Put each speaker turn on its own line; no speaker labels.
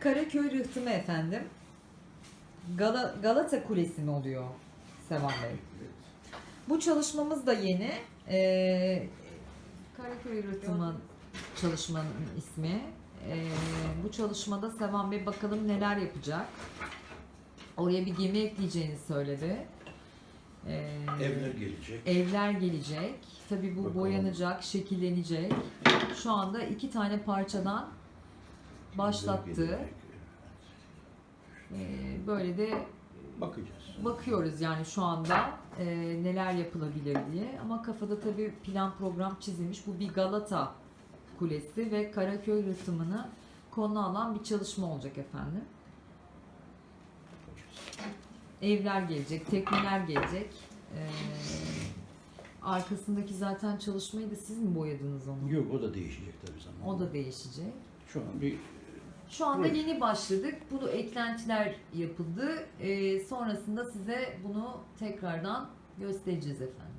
Karaköy rıhtımı efendim. Gala, Galata Kulesi mi oluyor Sevan Bey? Bu çalışmamız da yeni. Ee, Karaköy rıhtımı çalışmanın ismi. Ee, bu çalışmada Sevan Bey bakalım neler yapacak. Oraya bir gemi ekleyeceğini söyledi. Ee,
Evler gelecek.
Evler gelecek. Tabii bu
Bakalım.
boyanacak, şekillenecek. Şu anda iki tane parçadan başlattı. Ee, böyle de
Bakacağız.
bakıyoruz yani şu anda e, neler yapılabilir diye. Ama kafada tabii plan program çizilmiş. Bu bir Galata Kulesi ve Karaköy rıhtımını konu alan bir çalışma olacak efendim. Evler gelecek, tekneler gelecek. Ee, arkasındaki zaten çalışmayı da siz mi boyadınız onu?
Yok o da değişecek tabii zaman.
O da değişecek.
Şu an bir
Şu anda yeni başladık. Bunu eklentiler yapıldı. Ee, sonrasında size bunu tekrardan göstereceğiz efendim.